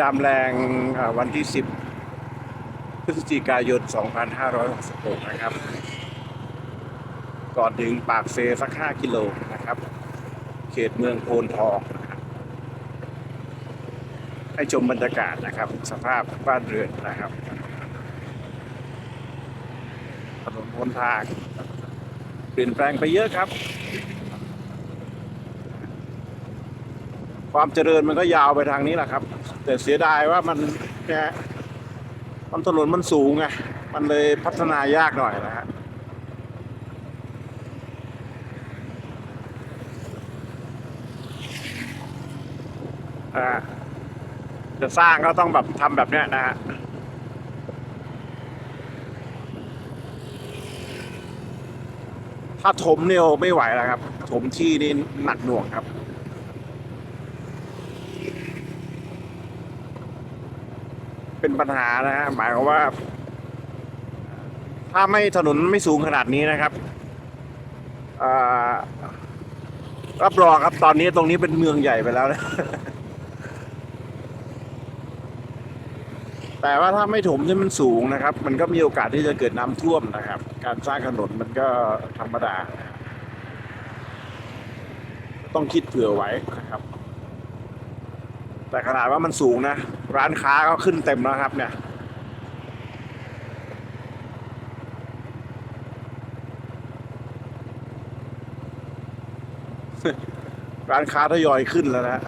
ยามแรงวันที่ 10 พฤศจิกายน 2566 นะครับ ก่อนถึงปากเซสัก 5 กิโลนะครับ เขตเมืองโพนทองนะครับให้ชมบรรยากาศนะครับ สภาพบ้านเรือนนะครับถนนหนทางเปลี่ยนแปลงไปเยอะครับ ความเจริญมันก็ยาวไปทางนี้แหละครับ แต่เสียดายว่ามันนี่ยมันถนนมันสูงไงมันเลยพัฒนายากหน่อยนะฮะจะสร้างก็ต้องแบบทำแบบเนี้ยนะฮะถ้าถมเนี่ยไม่ไหวแล้วครับ ถมที่นี่หนักหน่วงครับ ปัญหานะฮะหมายความว่า ถ้าไม่ถนนไม่สูงขนาดนี้นะครับรับรองครับตอนนี้ตรงนี้เป็นเมืองใหญ่ไปแล้วนะแต่ว่าถ้าไม่ถมที่มันสูงนะครับ มันก็มีโอกาสที่จะเกิดน้ำท่วมนะครับ การสร้างถนนมันก็ธรรมดา ต้องคิดเผื่อไว้นะครับ แต่ขนาดว่ามันสูงนะ ร้านค้าก็ขึ้นเต็มแล้วครับเนี่ยร้านค้าทยอยขึ้นแล้วนะ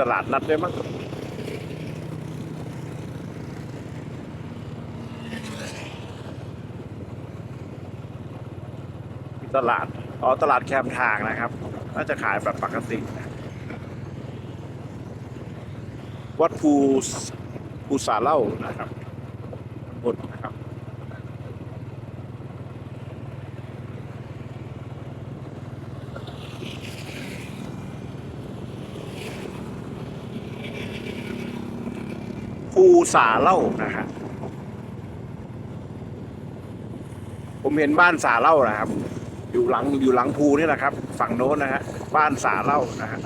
ตลาดนัดด้วยมั้งมีตลาดอ๋อตลาดแคมทางนะครับ น่าจะขายแบบปกตินะวัดภูภูสาเล่านะครับนนะครับ ภู สาเล่านะฮะผมเห็นบ้านสาเล่านะครับ อยู่หลังอยู่หลังภูนี่แหละครับ ฝั่งโน้นนะฮะบ้านสาเล่านะฮะ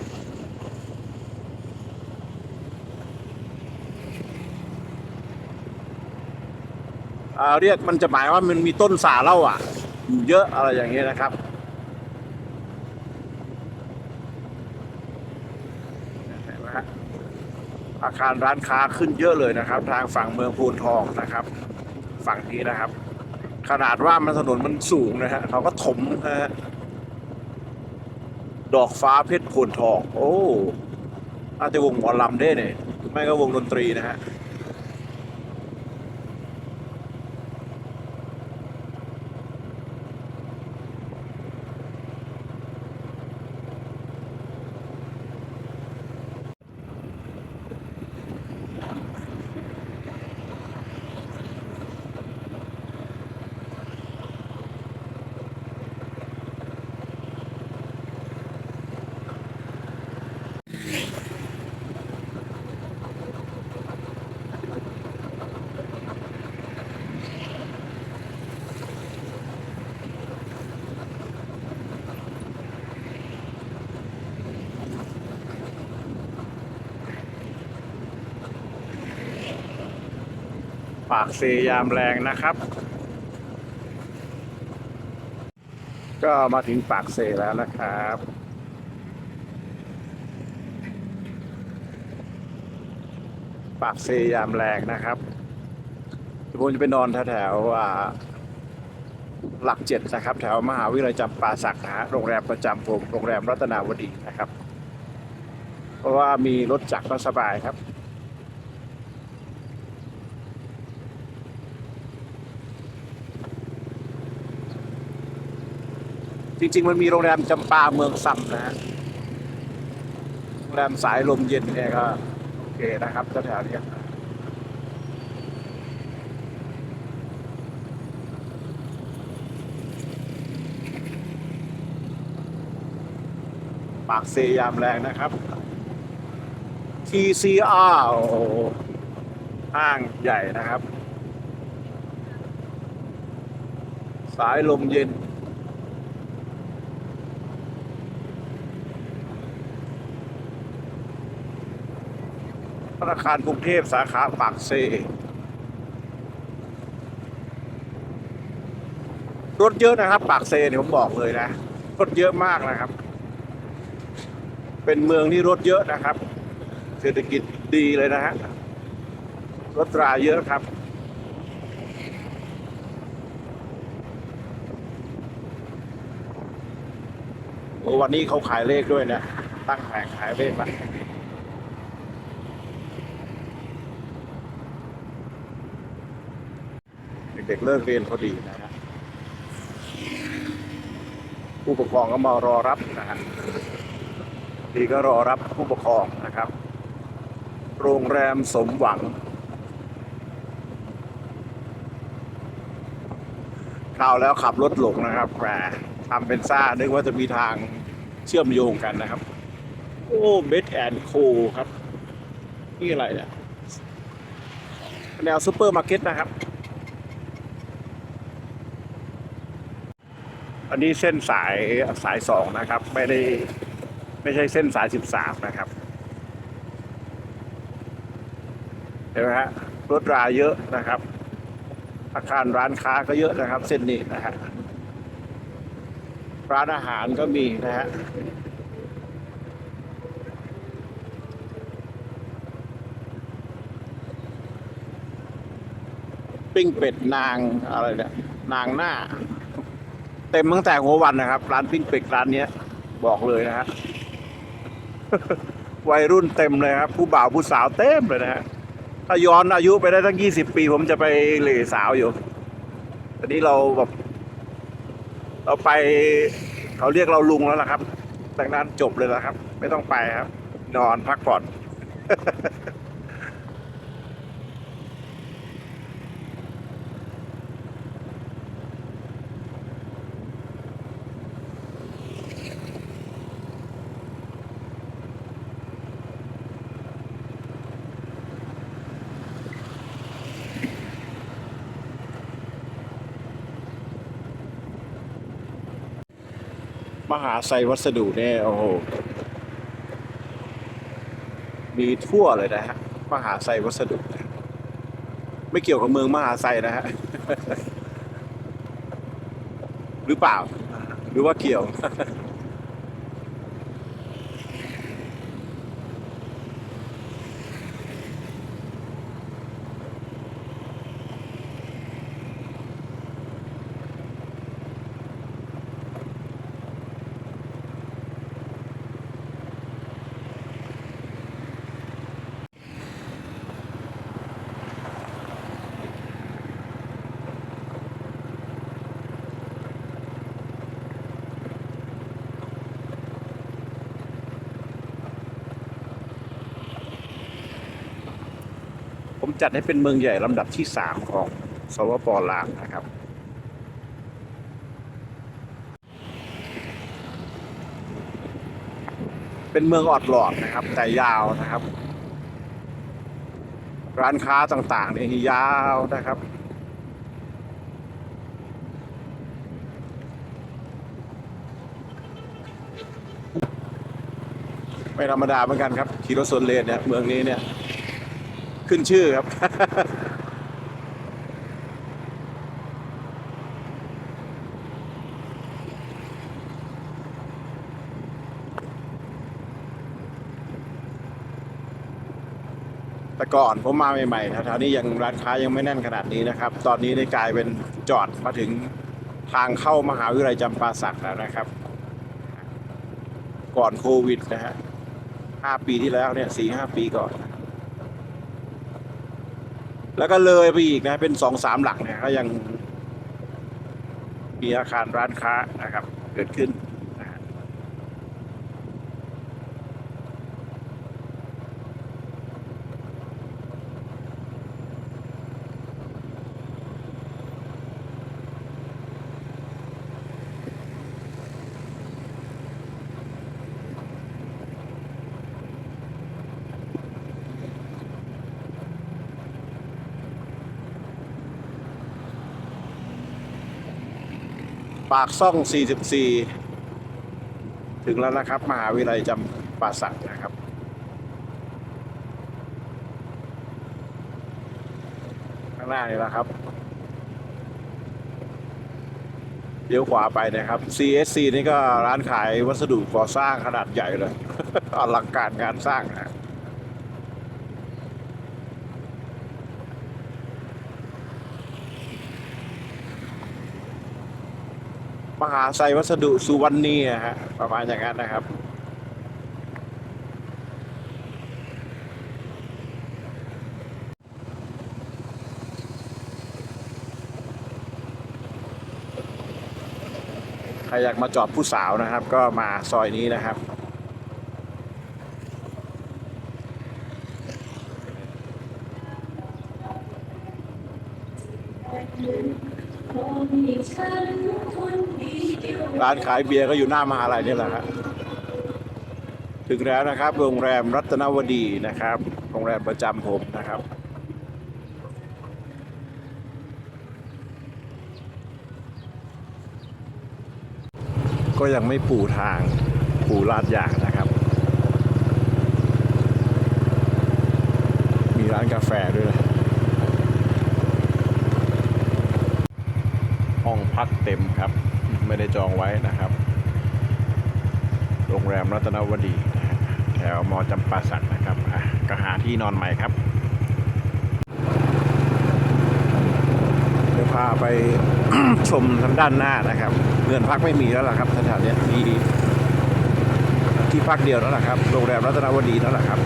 เรียกมันจะหมายว่ามันมีต้นสาเล่าอะ อยู่เยอะอะไรอย่างเงี้ยนะครับ เห็นไหมฮะ อาคารร้านค้าขึ้นเยอะเลยนะครับ ทางฝั่งเมืองพูนทองนะครับ ฝั่งนี้นะครับ ขนาดว่ามันถนนมันสูงนะฮะเขาก็ถมนะฮะดอกฟ้าเพชรโพนทอง โอ้อาจจะวงหมอลำได้เนี่ยไม่ก็วงดนตรีนะฮะ ปากเซยามแรงนะครับ ก็มาถึงปากเซแล้วนะครับ ปากเซยามแรงนะครับเดี๋ยวผมจะไปนอนแถวๆอ่าหลักเจ็ดนะครับ แถวมหาวิทยาลัยจำปาสักนะฮะโรงแรมประจำผมโรงแรมรัตนาวดีนะครับ เพราะว่ามีรถจักรก็สบายครับ จริง ๆ มันมีโรงแรมจำปาเมืองซำนะฮะโรงแรมสายลมเย็นเนี่ยก็โอเคนะครับแถวๆนี้ปากเซยามแรงนะครับ TCR โอ้ห้างใหญ่นะครับ สายลมเย็น ธนาคารกรุงเทพสาขาปากเซรถเยอะนะครับ ปากเซเนี่ยผมบอกเลยนะ รถเยอะมากนะครับ เป็นเมืองที่รถเยอะนะครับ เศรษฐกิจดีเลยนะฮะรถราเยอะครับวันนี้เขาขายเลขด้วยนะ ตั้งแผงขายเลขละ ด็กเลิกเรียนพอดีนะฮะผู้ปกครองก็มารอรับนะฮะดีก็รอรับผู้ปกครองนะครับ โรงแรมสมหวังเข้าวแล้วขับรถหลงนะครับแหมทำเป็นซ่านึกว่าจะมีทางเชื่อมโยงกันนะครับ โอ้เบสแอนโคครับ นี่อะไรเนี่ยแนวซูเปอร์มาร์เก็ตนะครับ อันนี้เส้นสายสายสองนะครับ ไม่ได้ไม่ใช่เส้นสายสิบสามนะครับเห็นไหมฮะรถราเยอะนะครับ อาคารร้านค้าก็เยอะนะครับ เส้นนี้นะฮะร้านอาหารก็มีนะฮะปิ้งเป็ดนางอะไรเนี่ยนางหน้า เต็มตั้งแต่หัววันนะครับ ร้านปิ้งเป็ดร้านเนี้ย บอกเลยนะฮะวัยรุ่นเต็มเลยครับ ผู้บ่าวผู้สาวเต็มเลยนะฮะถ้าย้อนอายุไปได้ตั้งยี่สิบปี ผมจะไปเหล่สาวอยู่ตอนนี้เราแบบเราไปเขาเรียกเราลุงแล้วล่ะครับดังนั้นจบเลยละครับ ไม่ต้องไปครับ นอนพักผ่อน หาไซวัสดุเนี่ยโอ้โหมีทั่วเลยนะฮะมหาไซวัสดุ ไม่เกี่ยวกับเมืองมหาไซนะฮะหรือเปล่า หรือว่าเกี่ยว จัดให้เป็นเมืองใหญ่ลำดับที่สามของสวปลาวนะครับ เป็นเมืองออดหลอดนะครับ แต่ยาวนะครับ ร้านค้าต่างๆเนี่ยยาวนะครับไม่ธรรมดาเหมือนกันครับขี่รถสวนเลนเนี่ยเมืองนี้เนี่ย ขึ้นชื่อครับ แต่ก่อนผมมาใหม่ๆแถวๆนี้ยังร้านค้ายังไม่แน่นขนาดนี้นะครับ ตอนนี้ได้กลายเป็นจอดมาถึงทางเข้ามหาวิทยาลัยจำปาสักแล้วนะครับ ก่อนโควิดนะฮะห้าปีที่แล้วเนี่ยสี่ห้าปีก่อน แล้วก็เลยไปอีกนะ เป็นสองสามหลังเนี่ยก็ยังมีอาคารร้านค้านะครับ เกิดขึ้นนะฮะ ปากซ่อง 44 ถึงแล้วนะครับ มหาวิทยาลัยจำปาสักนะครับ ข้างหน้านี่แหละครับเลี้ยวขวาไปนะครับ CSC นี่ก็ร้านขายวัสดุก่อสร้างขนาดใหญ่เลยอลังการงานสร้างนะ ม หาไซวัสดุสุวรรณีอะฮะประมาณอย่างนั้นนะครับ ใครอยากมาจอดผู้สาวนะครับ ก็มาซอยนี้นะครับ ร้านขายเบียร์ก็อยู่หน้ามหาลัยนี่แหละครับถึงแล้วนะครับ โรงแรมรัตนวดีนะครับ โรงแรมประจำผมนะครับก็ยังไม่ปูทางปูลาดยางนะครับ มีร้านกาแฟด้วยนะห้อง พักเต็มครับ ไม่ได้จองไว้นะครับ โรงแรมรัตนวดีแถวมอจำปาสักนะครับก็หาที่นอนใหม่ครับพาไปชมทางด้านหน้านะครับเรือนพักไม่มีแล้วล่ะครับแถวๆเนี้มีที่พักเดียวแล้วล่ะครับ โรงแรมรัตนวดีแล้วล่ะครับ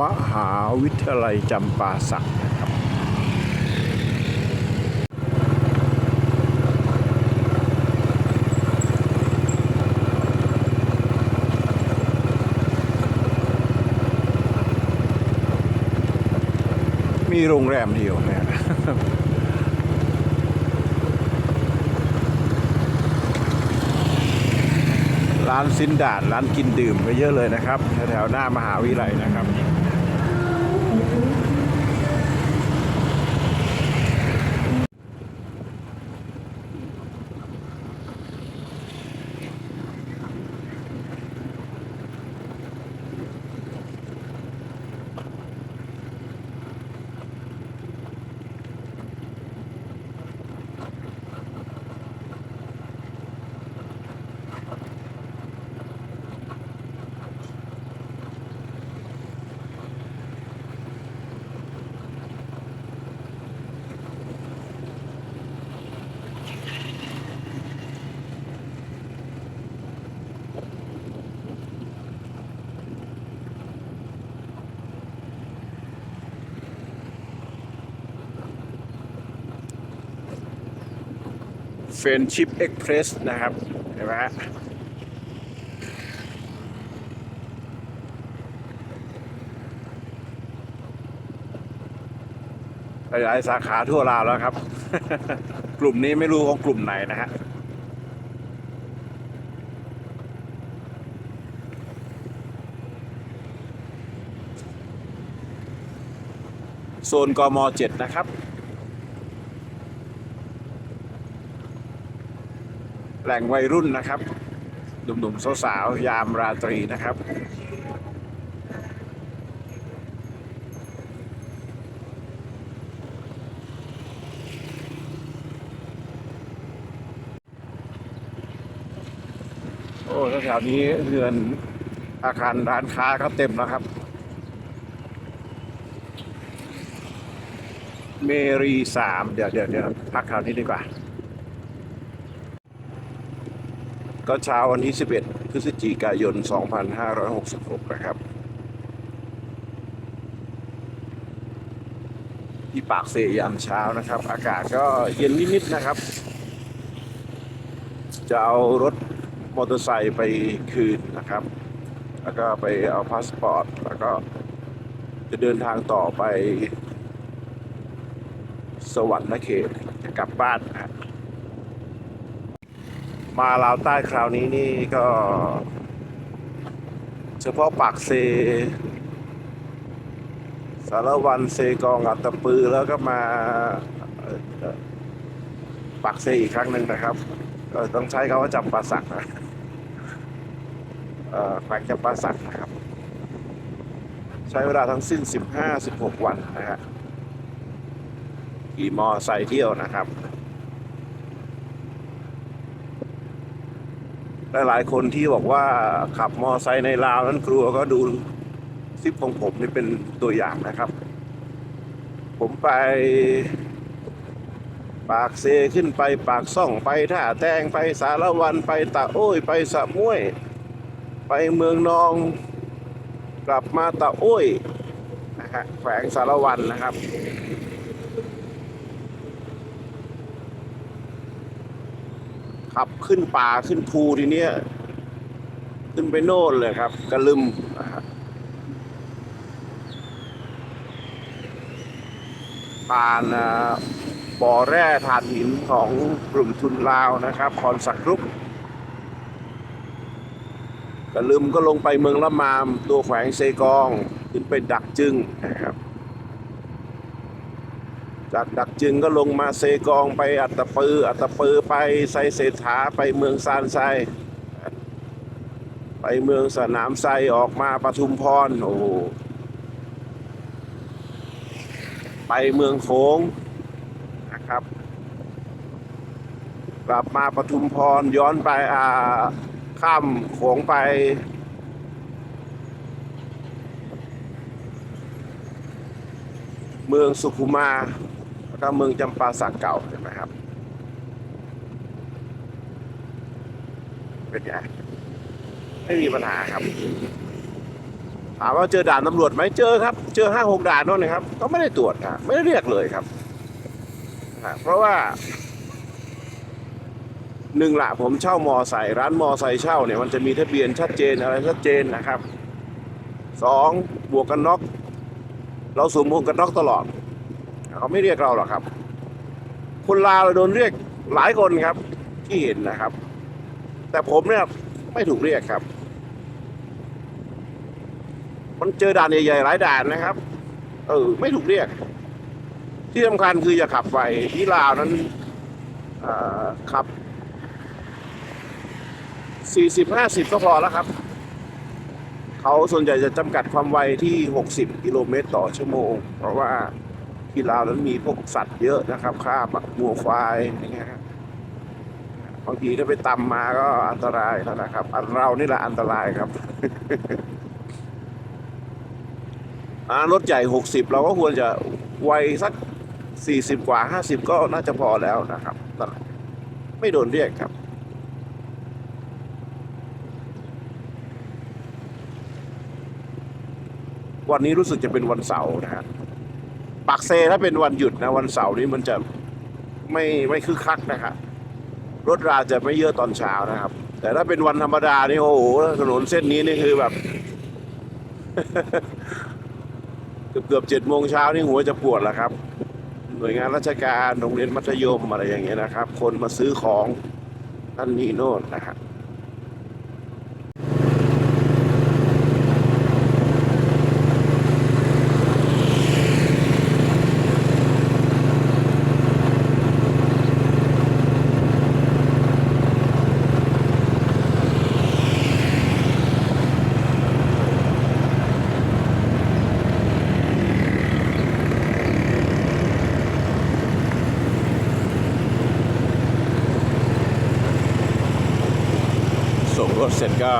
มหาวิทยาลัยจำปาสักนะครับ มีโรงแรมเดียวนะฮะร้านซินดาดร้านกินดื่มก็เยอะเลยนะครับแถวๆหน้ามหาวิทยาลัยนะครับ เฟนชิพเอ็กเพรสนะครับเห็นไหมฮะขยายสาขาทั่วลาวแล้วครับ กลุ่มนี้ไม่รู้ของกลุ่มไหนนะฮะโซนกม 7 นะครับ หล่งวัยรุ่นนะครับหนุ่มๆสาวๆยามราตรีนะครับ โอ้แถวๆนี้เรือนอาคารร้านค้าเขาเต็มแล้วครับ เมรีสามเดี๋ยวเดี๋ยวเดี๋ยวพักคราวนี้ดีกว่า ก็เช้าวันที่ 11 พฤศจิกายน 2566 นะครับ ที่ปากเซยามเช้านะครับ อากาศก็เย็นนิดๆนะครับ จะเอารถมอเตอร์ไซค์ไปคืนนะครับ แล้วก็ไปเอาพาสปอร์ต แล้วก็จะเดินทางต่อไป สวรรค์เขตจะกลับบ้านนะฮะ มาลาวใต้คราวนี้นี่ก็ เฉพาะปากเซ สารวันเซกองอัตตปือแล้วก็มาปากเซอีกครั้งหนึ่งนะครับต้องใช้คำว่าจำปาสักนะเออแขวงจำปาสักนะครับ ใช้เวลาทั้งสิ้น 15-16 วันนะฮะขี่มอไซค์เที่ยวนะครับ หลายๆคนที่บอกว่าขับมอไซค์ในลาวนั้นกลัวก็ดูคลิปของผมนี่เป็นตัวอย่างนะครับ ผมไป ปากเซขึ้นไปปากซ่องไปท่าแตงไปสารวันไปตะโอ้ยไปสะม้วยไปเมืองนอง กลับมาตะโอ้ยนะฮะแขวงสารวันนะครับ ขึ้นป่าขึ้นภูทีเนี้ยขึ้นไปโน่นเลยครับกระลึมผ่านบ่อแร่ถ่านหินของกลุ่มทุนลาวนะครับพรสักรุปกระลึมก็ลงไปเมืองละมาม ตัวแขวงเซกอง ขึ้นไปดักจึงนะครับ จากดักจึงก็ลงมาเซกองไปอัตตปือ อัตตปือไปไซเศรษฐาไปเมืองซานไซ ไปเมืองสนามไซออกมาปทุมพร โอ้โหไปเมืองโขงนะครับ กลับมาปทุมพรย้อนไปอ่าข้ามโขงไปเมืองสุขุมา ก็เมืองจำปาสักเก่าเห็นไหมครับ เป็นไงไม่มีปัญหาครับ ถามว่าเจอด่านตำรวจไหมเจอครับ เจอห้าหกด่านโน่นนะครับ ก็ไม่ได้ตรวจครับไม่ได้เรียกเลยครับเพราะว่าหนึ่งละผมเช่ามอไซค์ร้านมอไซค์เช่าเนี่ยมันจะมีทะเบียนชัดเจนอะไรชัดเจนนะครับสองบวกกันน็อกเราสวมหมวกกันน็อกตลอด เขาไม่เรียกเราหรอกครับ คนลาวเราโดนเรียกหลายคนครับ ที่เห็นนะครับ แต่ผมเนี่ยไม่ถูกเรียกครับ มันเจอด่านใหญ่ๆหลายด่านนะครับ เออ ไม่ถูกเรียก ที่สำคัญคืออย่าขับไวที่ลาวนั้นขับสี่สิบห้าสิบก็พอแล้วครับ เขาส่วนใหญ่จะจำกัดความไวที่60กิโลเมตรต่อชั่วโมง เพราะว่า ที่ลาวนั้นมีพวกสัตว์เยอะนะครับข้าบักงัวควายอย่างเงี้ยครับบางทีถ้าไปตำมาก็อันตรายแล้วนะครับ อันเรานี่แหละอันตรายครับรถใหญ่60เราก็ควรจะไวสัก40กว่า50ก็น่าจะพอแล้วนะครับ ไม่โดนเรียกครับวันนี้รู้สึกจะเป็นวันเสาร์นะฮะ ปากเซถ้าเป็นวันหยุดนะวันเสาร์นี้มันจะไม่ไม่คึกคักนะครับรถราจะไม่เยอะตอนเช้านะครับ แต่ถ้าเป็นวันธรรมดานี่โอ้โหถนนเส้นนี้นี่คือแบบ เกือบเกือบเจ็ดโมงเช้านี่หัวจะปวดแล้วครับ หน่วยงานราชการโรงเรียนมัธยมอะไรอย่างเงี้ยนะครับ คนมาซื้อของนั่นนี่โน่นนะครับ เสร็จก็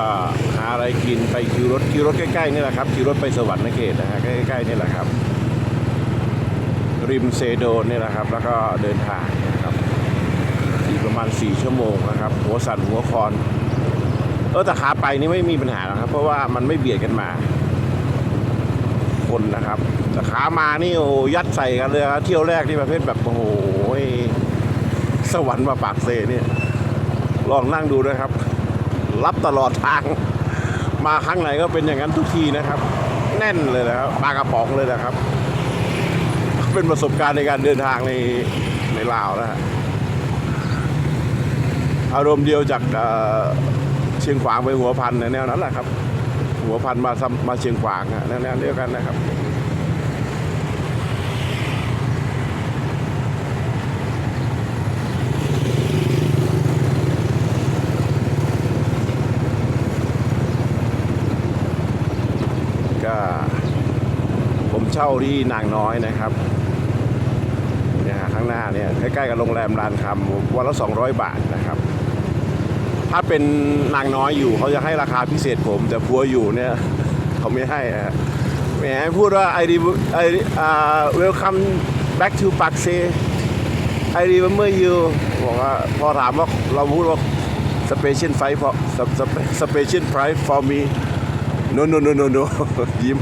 หาอะไรกินไปคิวรถคิวรถใกล้ๆนี่แหละครับคิวรถไปสวรรค์เขตนะฮะใกล้ๆนี่แหละครับ ริมเซโดนนี่แหละครับ แล้วก็เดินทางนะครับอีกประมาณ 4 ชั่วโมงนะครับ หัวสั่นหัวคอนเออแต่ขาไปนี่ไม่มีปัญหาหรอกครับ เพราะว่ามันไม่เบียดกันมา คนนะครับแต่ขามานี่โอ้ยัดใส่กันเลยครับเที่ยวแรกที่ประเภทแบบโอ้โหสวรรค์มาปากเซเนี่ยลองนั่งดูนะครับ รับตลอดทาง มาครั้งไหนก็เป็นอย่างนั้นทุกทีนะครับ แน่นเลยนะครับปลากระป๋องเลยนะครับ เป็นประสบการณ์ในการเดินทางในในลาวนะฮะอารมณ์เดียวจากเชียงขวางไปหัวพันเนี่ยแนวนั้นแหละครับ หัวพันมาซ้ำมาเชียงขวางอะแนวแนวเดียวกันนะครับ น ช่าที่นางน้อยนะครับเนี่ยข้างหน้าเนี่ยใกล้ๆกับโรงแรมลานคำวันละ 200 บาทนะครับ ถ้าเป็นนางน้อยอยู่เขาจะให้ราคาพิเศษผม แต่พัวอยู่เนี่ยเขาไม่ให้อะแหมพูดว่าไอดีไออ่า welcome back to ปักเซไอดีเมื่อยูบอกว่าพอถามว่าเราพูดว่า special flight for special price for me no no no no no ยิ้ม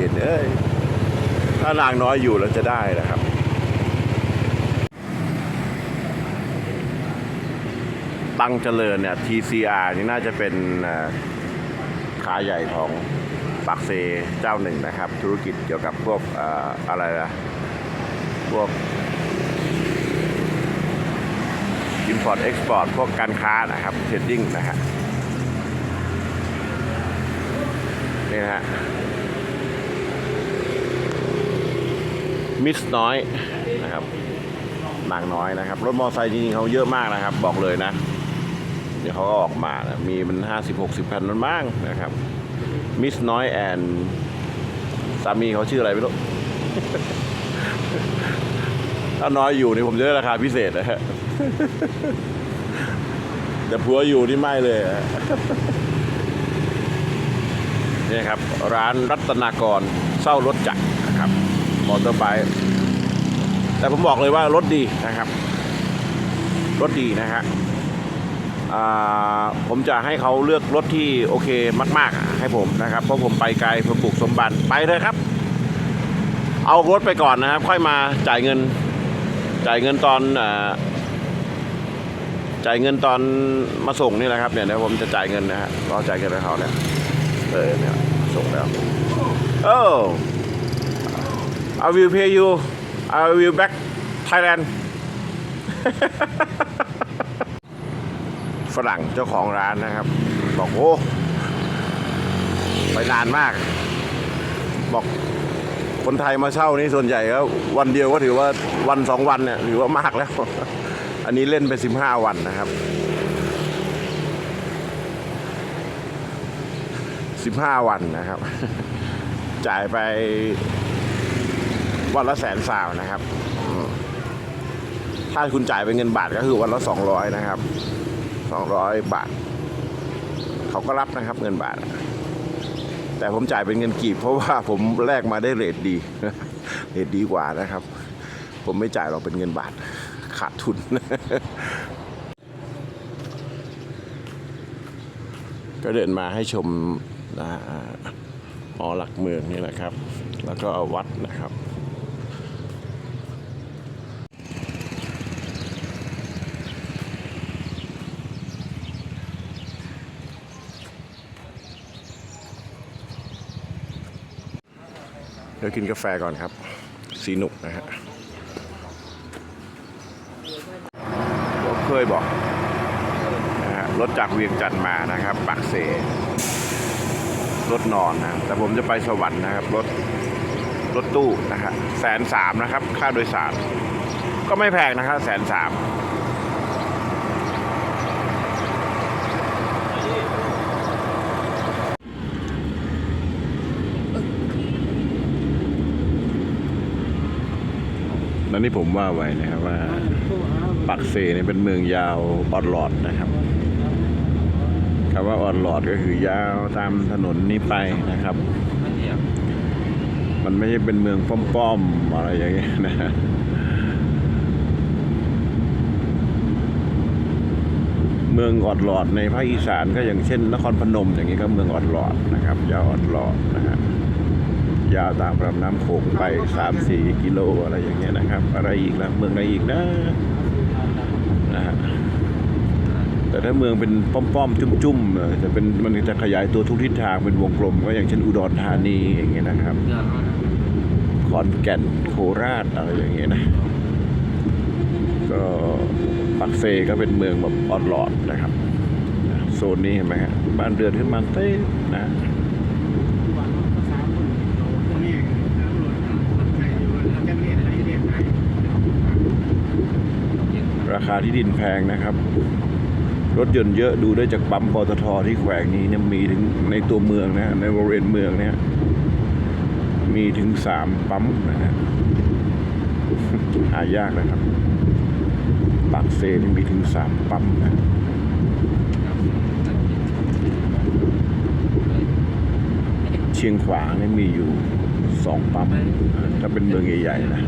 เปลี่ยนเอ้ยถ้านางน้อยอยู่แล้วจะได้นะครับตังเจริญเนี่ย TCR นี่น่าจะเป็นขาใหญ่ของปักเซเจ้าหนึ่งนะครับ ธุรกิจเกี่ยวกับพวกเอ่ออะไรนะพวก Import Export พวกการค้านะครับเทรดดิ้งนะฮะนี่นะฮะ มิสน้อยนะครับนางน้อยนะครับ รถมอเตอร์ไซค์จริงๆเขาเยอะมากนะครับ บอกเลยนะ เดี๋ยวเขาก็ออกมานะมีมันห้าสิบหกสิบคันนั้นบ้างนะครับมิสน้อยแอนสามีเขาชื่ออะไรไม่รู้ถ้าน้อยอยู่นี่ผมจะได้ราคาพิเศษนะฮะแต่ผัวอยู่นี่ไม่เลยนี่ครับ ร้านรัตนากรเศร้ารถจักร มอเตอร์ไบค์แต่ผมบอกเลยว่ารถดีนะครับ รถดีนะฮะผมจะให้เขาเลือกรถที่โอเคมากๆ ให้ผมนะครับ เพราะผมไปไกลผมปลูกสมบัติไปเลยครับ เอารถไปก่อนนะครับ ค่อยมาจ่ายเงิน จ่ายเงินตอนอจ่ายเงินตอนมาส่งนี่แหละครับเนี่ยเดี๋ยวผมจะจ่ายเงินนะฮะรอจ่ายเงินให้เขาเนี่ยเออเนี่ยส่งแล้ว โอ้ I will pay you I will back Thailand ฝรั่งเจ้าของร้านนะครับ บอกโอ้ไปนานมาก บอกคนไทยมาเช่านี่ส่วนใหญ่ก็วันเดียวก็ถือว่าวันสองวันเนี่ยถือว่ามากแล้ว อันนี้เล่นไปสิบห้าวันนะครับสิบห้าวันนะครับ จ่ายไป วันละแสนสาวนะครับถ้าคุณจ่ายเป็นเงินบาทก็คือวันละสองร้อยนะครับสองร้อยบาท เขาก็รับนะครับเงินบาท แต่ผมจ่ายเป็นเงินกีบ เพราะว่าผมแลกมาได้เรทดีเรทดีกว่านะครับ ผมไม่จ่ายเราเป็นเงินบาท ขาดทุน ก็เดินมาให้ชมนะฮะอ่าหอหลักเมืองนี่แหละครับ แล้วก็วัดนะครับ เดี๋ยวกินกาแฟก่อนครับ สีหนุกนะฮะผมเคยบอกนะฮะรถจากเวียงจันทร์มานะครับ ปักเสรถนอนนะ แต่ผมจะไปสวรรค์นะครับ รถรถตู้นะฮะแสนสามนะครับ ค่าโดยสาร ก็ไม่แพงนะครับแสนสาม นั่นนี่ผมว่าไว้นะครับว่าปักเซเนี่ยเป็นเมืองยาวออดหลอดนะครับคำว่าออดหลอดก็คือยาวตามถนนนี้ไปนะครับ มันไม่ใช่เป็นเมืองป้อมๆอะไรอย่างเงี้ยนะฮะเมืองออดหลอดในภาคอีสานก็อย่างเช่น นครพนมอย่างนี้ก็เมืองออดหลอดนะครับยาวออดหลอดนะฮะ ยาวตามลำน้ำโขงไปสามสี่กิโลอะไรอย่างเงี้ยนะครับ อะไรอีกละเมืองอะไหนอีกนะนะฮะแต่ถ้าเมืองเป็นป้อมๆ จุ่มๆเออจะเป็นมันจะขยายตัวทุกทิศทางเป็นวงกลม ก็อย่างเช่นอุดรธานีอย่างเงี้ยนะครับขอนแก่นโคราชอะไรอย่างเงี้ยนะก็ปักเซก็เป็นเมืองแบบออดหลอดนะครับโซนนี้เห็นไหมฮะบ้านเรือนขึ้นมาเต้นนะาคาที่ดินแพงนะครับ รถยนต์เยอะดูได้จากปั๊มปตทที่แขวงนี้เนี่ยมีถึงในตัวเมืองนะในบริเวณเมืองเนี่ยมีถึงสามปั๊มนะฮะหายากนะครับปากเซนี่มีถึงสามปั๊มนะเชียงขวางนี่มีอยู่สองปั๊มถ้าเป็นเมืองใหญ่ๆนะ